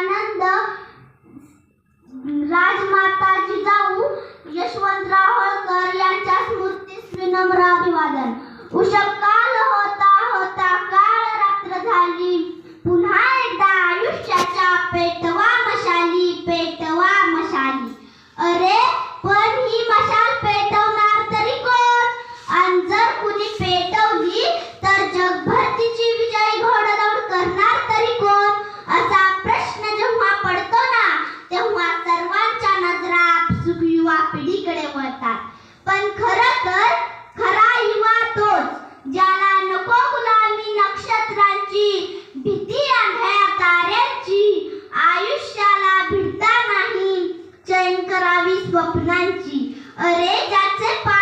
आनंद राजमाता जाऊ यशवंतराव होळकर यांच्या स्मृतीस विनम्र अभिवादन. उषकाल होत that's it. Bye.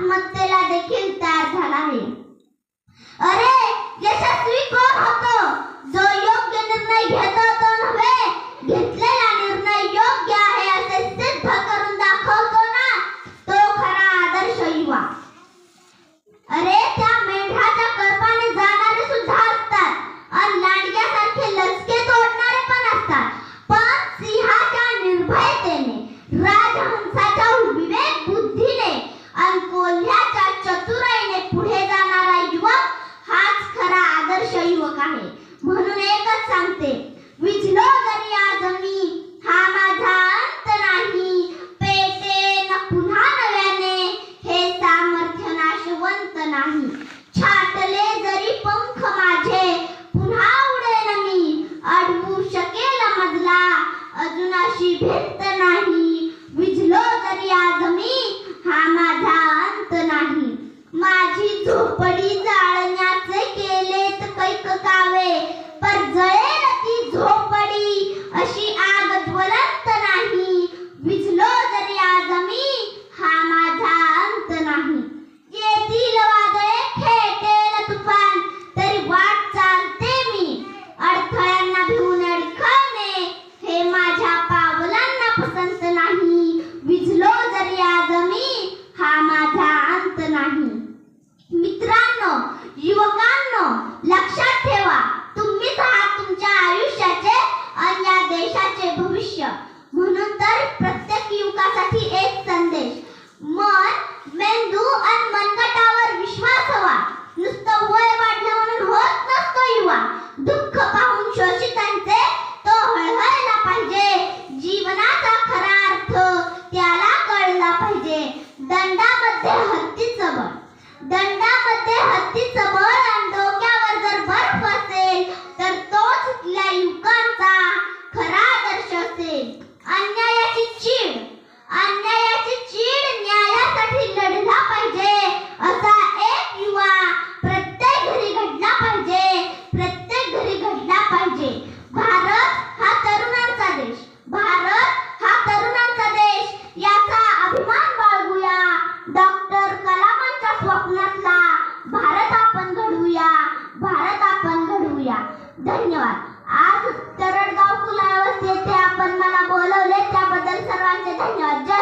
monte केला धन्यवाद. आज तरडगाव कुलावस्थ येथे आपण मला बोलवले त्याबद्दल सर्वांचे धन्यवाद.